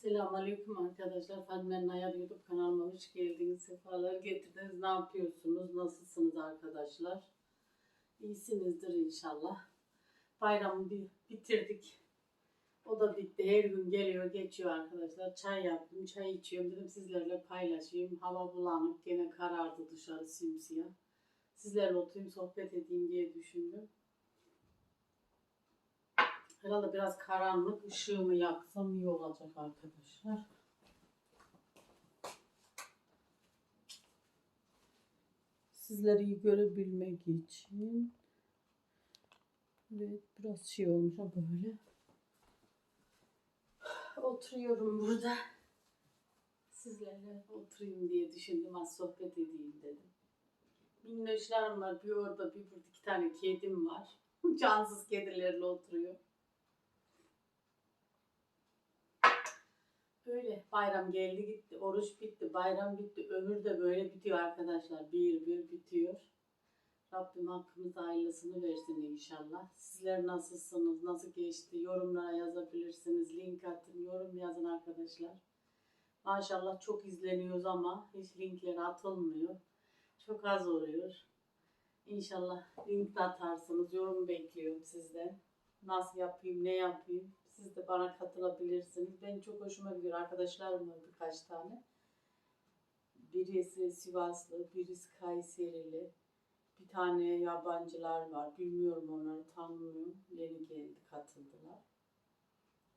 Selamünaleyküm arkadaşlar. Fadmen Nayar YouTube kanalıma hoş geldiniz. Sefalar getirdiniz. Ne yapıyorsunuz? Nasılsınız arkadaşlar? İyisinizdir inşallah. Bayramı bir bitirdik. O da bitti. Her gün geliyor geçiyor arkadaşlar. Çay yaptım. Çay içiyorum. Dedim sizlerle paylaşayım. Hava bulanık. Gene karardı dışarı simsiyah. Sizlerle oturayım sohbet edeyim diye düşündüm. Herhalde biraz karanlık ışığımı yaksam iyi olacak arkadaşlar. Sizleri iyi görebilmek için. Evet biraz şey olmuş ama böyle. Oturuyorum burada. Sizlerle oturayım diye düşündüm. Az sohbet edeyim dedim. Minnoşlarım var. Bir orada bir burada iki tane kedim var. Cansız kedilerle oturuyor. Böyle bayram geldi gitti, oruç bitti, bayram bitti, ömür de böyle bitiyor arkadaşlar. Bir bir bitiyor. Rabbim hakkımızda hayırlısını versin inşallah. Sizler nasılsınız, nasıl geçti yorumlara yazabilirsiniz. Link atın, yorum yazın arkadaşlar. Maşallah çok izleniyoruz ama hiç linkler atılmıyor. Çok az oluyor. İnşallah link atarsınız. Yorum bekliyorum sizden. Nasıl yapayım, ne yapayım? Siz de bana katılabilirsiniz. Ben çok hoşuma gidiyor. Arkadaşlarım var birkaç tane. Birisi Sivaslı, birisi Kayserili. Bir tane yabancılar var. Bilmiyorum onları tanımıyorum. Yeni geldi, katıldılar.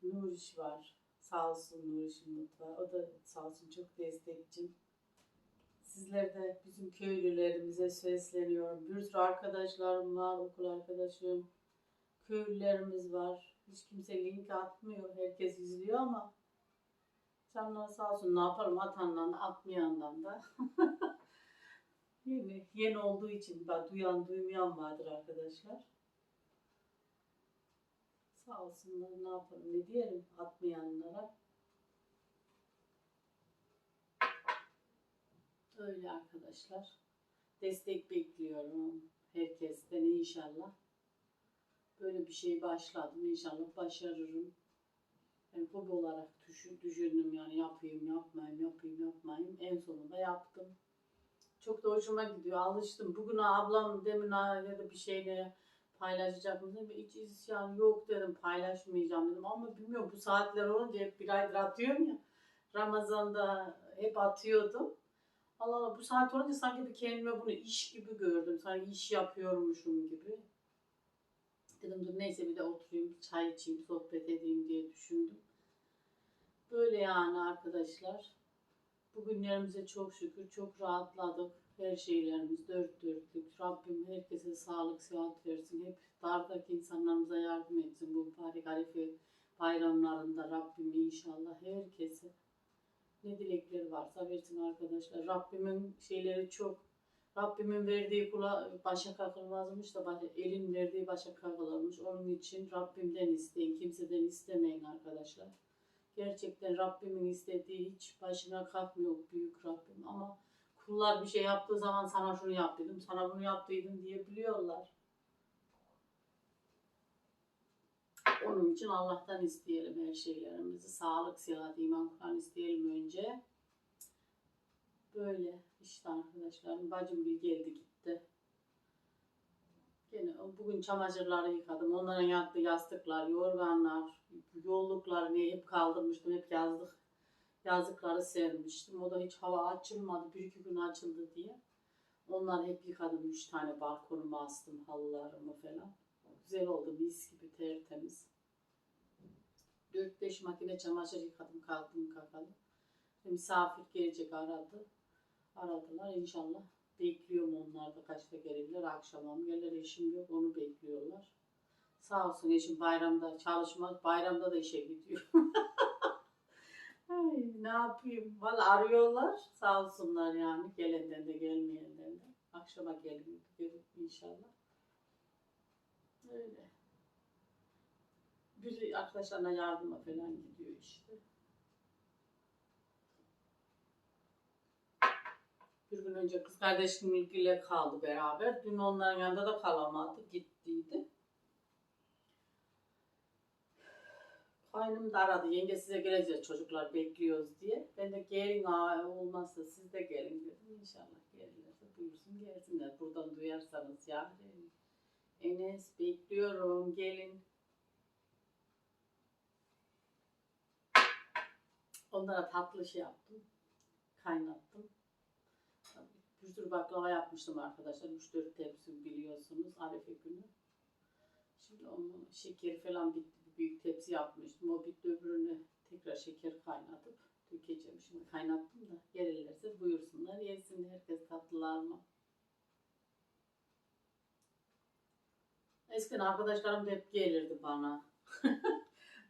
Nuriş var. Sağ olsun Nuriş'in mutfağı. O da sağ olsun çok destekçim. Sizler de bizim köylülerimize sesleniyorum. Bir sürü arkadaşlarım var, okul arkadaşım, köylülerimiz var. Hiç kimse link atmıyor. Herkes izliyor ama canlar sağ olsun ne yapalım atandan da atmayandan da. yeni, yeni olduğu için ben duyan duymayan vardır arkadaşlar. Sağ olsunlar ne yapalım ne diyelim atmayanlara. Öyle arkadaşlar. Destek bekliyorum herkesten inşallah. Böyle bir şey başladım. İnşallah başarırım. Yani hobi olarak düşün, düşündüm yani yapayım yapmayayım yapayım yapmayayım. En sonunda yaptım. Çok da hoşuma gidiyor. Alıştım. Bugün ablam demin aradı bir şeyle paylaşacak mısın? Hiç isyan yok dedim. Paylaşmayacağım dedim. Ama bilmiyorum bu saatler olunca hep bir aydır atıyorum ya. Ramazan'da hep atıyordum. Allah Allah bu saat olunca sanki bir kendime bunu iş gibi gördüm. Sanki iş yapıyormuşum gibi. Dedim dur neyse bir de oturayım çay içeyim sohbet edeyim diye düşündüm. Böyle yani arkadaşlar. Bugünlerimize çok şükür çok rahatladık. Her şeylerimiz dört dörtlük. Rabbim herkese sağlık, sıhhat versin. Hep dardaki insanlarımıza yardım etsin. Bu mübarek Arife bayramlarında Rabbim inşallah herkese ne dilekleri varsa versin arkadaşlar. Rabbimin şeyleri çok. Rabbimin verdiği kula başa kakılmazmış da elin verdiği başa kakılırmış. Onun için Rabbimden isteyin. Kimseden istemeyin arkadaşlar. Gerçekten Rabbimin istediği hiç başına kalkmıyor büyük Rabbim. Ama kullar bir şey yaptığı zaman sana şunu yaptıydım, sana bunu yaptıydım diyebiliyorlar. Onun için Allah'tan isteyelim her şeylerimizi. Sağlık, sıhhat, iman, Kur'an isteyelim önce. Böyle işte arkadaşlarım. Bacım bir geldi gitti. Gene bugün çamaşırları yıkadım. Onların yattığı yastıklar, yorganlar, yolluklarını hep kaldırmıştım. Hep yazlık yazlıkları sermiştim. O da hiç hava açılmadı. Bir iki gün açıldı diye. Onları hep yıkadım. Üç tane balkonuma astım halılarımı falan. Güzel oldu. Mis gibi tertemiz. 4-5 makine çamaşır yıkadım kalktım kakalı. Misafir gelecek aradı. Aradılar inşallah. Bekliyorum onlar da kaçta gelirler. Akşama mı gelirler eşim yok onu bekliyorlar. Sağ olsun eşim bayramda çalışmaz. Bayramda da işe gidiyor. Ay, ne yapayım? Valla arıyorlar. Sağ olsunlar yani. Gelenden de gelmeyenden de. Akşama gelin inşallah. Öyle. Biri arkadaşlarına yardıma falan gidiyor işte. Bir gün önce kız kardeşim ilgiyle kaldı beraber. Dün onların yanında da kalamadı. Gittiydi. Kaynım da aradı. Yenge size geleceğiz çocuklar bekliyoruz diye. Ben de gelin aa, olmazsa siz de gelin dedim. İnşallah gelirlerse buyursun gelsinler. Buradan duyarsanız ya. Enes bekliyorum gelin. Onlara tatlı şey yaptım. Kaynattım. Bir baklava yapmıştım arkadaşlar. 3-4 tepsi biliyorsunuz Arefe günü. Şimdi onu şeker falan bitti. Büyük tepsi yapmıştım. O bitti öbürüne tekrar şeker kaynatıp dökeceğim. Şimdi kaynattım da gelirlerse buyursunlar. Yesin herkes tatlılarını. Eskiden arkadaşlarım da hep gelirdi bana.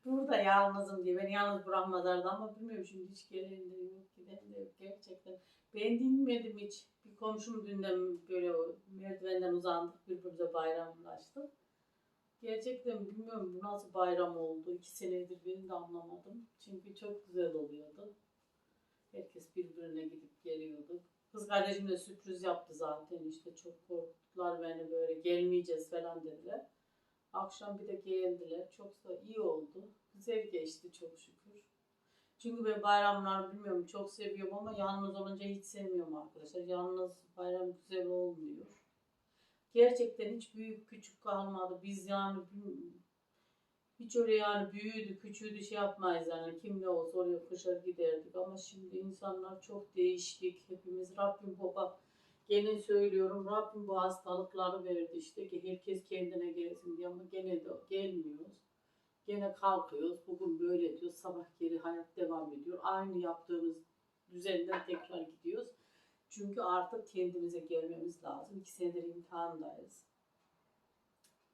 Burada yalnızım diye. Beni yalnız bırakmazlardı ama bilmiyorum şimdi hiç gelen de yok giden de yok gerçekten. Ben dinmedim hiç. Komşum dünden böyle merdivenden uzandık birbirimize bayramlaştık. Gerçekten bilmiyorum bu nasıl bayram oldu. İki senedir ben de anlamadım. Çünkü çok güzel oluyordu. Herkes birbirine gidip geliyordu. Kız kardeşim de sürpriz yaptı zaten işte çok korktular beni böyle gelmeyeceğiz falan dediler. Akşam bir de geldiler. Çok da iyi oldu. Güzel geçti çok şükür. Çünkü ben bayramlar bilmiyorum çok seviyorum ama yalnız olunca hiç sevmiyorum arkadaşlar. Yalnız bayram güzel olmuyor. Gerçekten hiç büyük küçük kalmadı. Biz yani hiç öyle yani büyüdü küçüğüydü şey yapmayız yani kim ne olsa oraya koşar giderdik ama şimdi insanlar çok değişik hepimiz Rabbim baba gene söylüyorum Rabbim bu hastalıkları verdi işte ki herkes kendine gelsin diye ama gene de gelmiyoruz. Gene kalkıyoruz. Bugün böyle diyor. Sabah geri hayat devam ediyor. Aynı yaptığımız düzenden tekrar gidiyoruz. Çünkü artık kendimize gelmemiz lazım. İki senedir imtihandayız.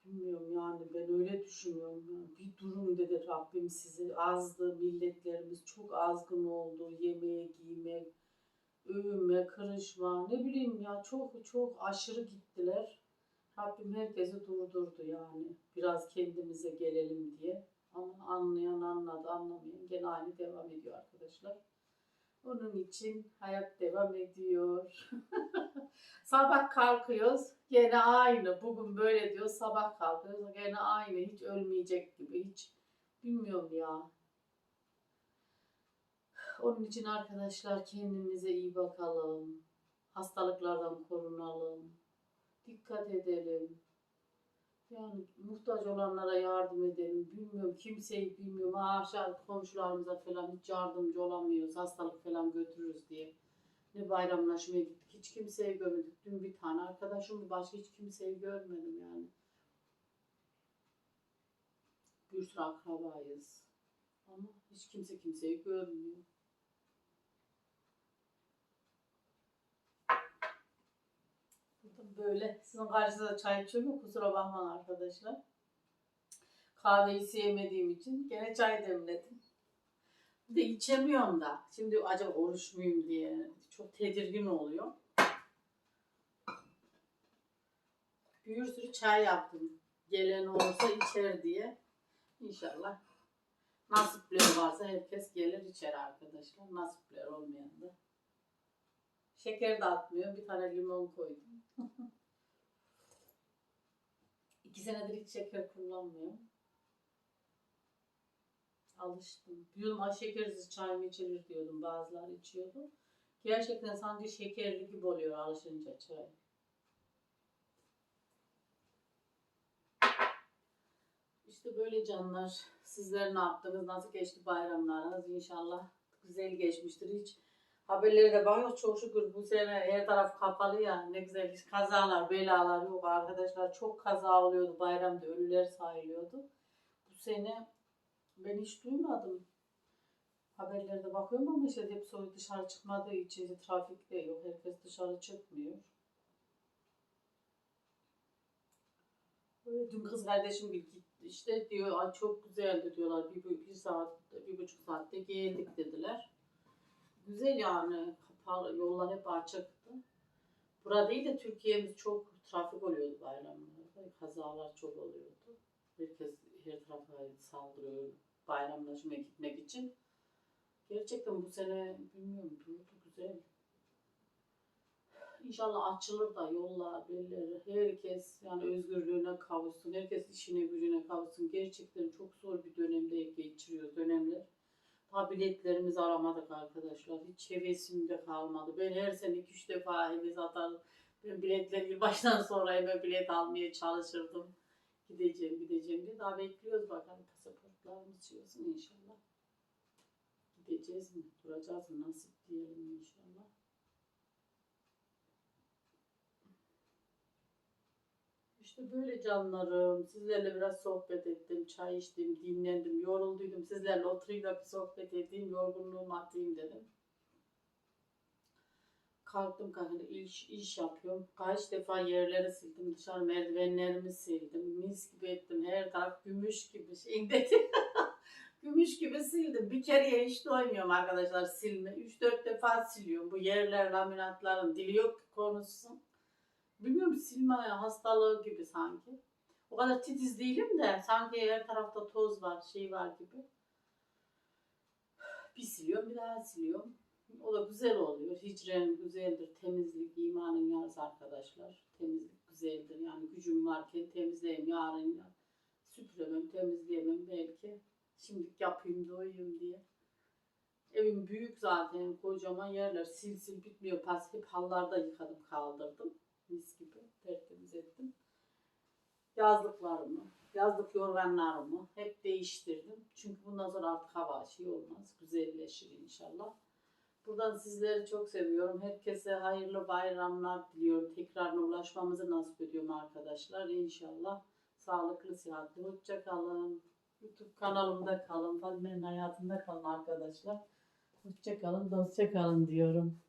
Bilmiyorum yani ben öyle düşünüyorum. Bir durum dedi Rabbim sizi azdı. Milletlerimiz çok azgın oldu. Yemeğe, giyme, övünme, kırışma ne bileyim ya çok çok aşırı gittiler. Rabbim herkesi durdurdu yani. Biraz kendimize gelelim diye. Ama anlayan anladı, anlamayan gene aynı devam ediyor arkadaşlar. Onun için hayat devam ediyor. sabah kalkıyoruz gene aynı. Bugün böyle diyor. Sabah kalkıyoruz gene aynı. Hiç ölmeyecek gibi. Hiç bilmiyorum ya. Onun için arkadaşlar kendimize iyi bakalım. Hastalıklardan korunalım. Dikkat edelim. Yani muhtaç olanlara yardım edelim. Bilmiyorum kimseyi bilmiyorum. Aşağı komşularımıza falan hiç yardımcı olamıyoruz. Hastalık falan götürürüz diye. Ne bayramlaşmaya gittik. Hiç kimseyi görmedik. Dün bir tane arkadaşım başka hiç kimseyi görmedim yani. Bir sürü akrabayız. Ama hiç kimse kimseyi görmüyor. Böyle sizin karşınızda çay içiyorum kusura bakmayın arkadaşlar. Kahveyi sevmediğim için gene çay demledim. Bir de içemiyorum da. Şimdi acaba oruç muyum diye çok tedirgin oluyor. Bir sürü çay yaptım. Gelen olursa içer diye. İnşallah. Nasipleri varsa herkes gelir içer arkadaşlar. Nasipler olmayan da. Şeker de atmıyor. Bir tane limon koydum. İki senedir hiç şeker kullanmıyorum. Alıştım. Diyordum ay şekersiz çay mı içilir diyordum. Bazıları içiyordu. Gerçekten sanki şekerli gibi oluyor alışınca çay. İşte böyle canlar. Sizler ne yaptınız? Nasıl geçti bayramlarınız? İnşallah güzel geçmiştir. Hiç haberlere de bakıyoruz. Çok şükür bu sene her taraf kapalı ya. Ne güzel hiç kazalar, belalar yok arkadaşlar. Çok kaza oluyordu. Bayramda ölüler sayılıyordu. Bu sene ben hiç duymadım. Haberlerde bakıyorum ama işte hep soy dışarı çıkmadığı için trafik de yok. Herkes dışarı çıkmıyor. Dün kız kardeşim bir gitti işte diyor çok güzeldi diyorlar bir, bir saat bir buçuk saatte geldik dediler. Güzel yani kapalı yollar hep açıktı. Burada değil de Türkiye'miz çok trafik oluyordu bayramlarda. Kazalar çok oluyordu. Herkes her tarafa saldırıyor bayramlaşmaya gitmek için. Gerçekten bu sene bilmiyorum durdu güzel. İnşallah açılır da yollar, belleri. Herkes yani özgürlüğüne kavuşsun. Herkes işine gücüne kavuşsun. Gerçekten çok zor bir dönemde. Daha biletlerimizi aramadık arkadaşlar. Hiç hevesim de kalmadı. Ben her sene iki üç defa heves atarım. Ben biletleri baştan sonra hemen bilet almaya çalışırdım. Gideceğim gideceğim diye. Daha bekliyoruz bakalım pasaportlarımız çıksın inşallah. Gideceğiz mi? Duracağız mı? Nasip diyelim inşallah. İşte böyle canlarım. Sizlerle biraz sohbet ettim, çay içtim, dinlendim, yorulduydum. Sizlerle oturayım da bir sohbet edeyim, yorgunluğumu atayım dedim. Kalktım kalktım iş, iş yapıyorum. Kaç defa yerleri sildim, dışarı merdivenlerimi sildim. Mis gibi ettim. Her taraf gümüş gibi şey dedim. gümüş gibi sildim. Bir kereye hiç doymuyorum arkadaşlar silme. 3-4 defa siliyorum. Bu yerler, laminatların dili yok ki konuşsun. Bilmiyorum silme hastalığı gibi sanki. O kadar titiz değilim de sanki her tarafta toz var, şey var gibi. Bir siliyorum, bir daha siliyorum. O da güzel oluyor. Hicren güzeldir. Temizlik imanın yarısı arkadaşlar. Temizlik güzeldir. Yani gücüm varken temizleyeyim yarın ya. Süpüremem, temizleyemem belki. Şimdilik yapayım da uyuyayım diye. Evim büyük zaten. Kocaman yerler. Sil sil bitmiyor. Pas hep hallarda yıkadım kaldırdım. Mis gibi tertemiz ettim. Yazlıklarımı, yazlık yorganlarımı hep değiştirdim. Çünkü bundan sonra artık hava şey olmaz. Güzelleşir inşallah. Buradan sizleri çok seviyorum. Herkese hayırlı bayramlar diliyorum. Tekrarına ulaşmamızı nasip ediyorum arkadaşlar. İnşallah sağlıklı, sıhhatli. Hoşça kalın. YouTube kanalımda kalın. Fadime'nin hayatında kalın arkadaşlar. Hoşça kalın, dostça kalın diyorum.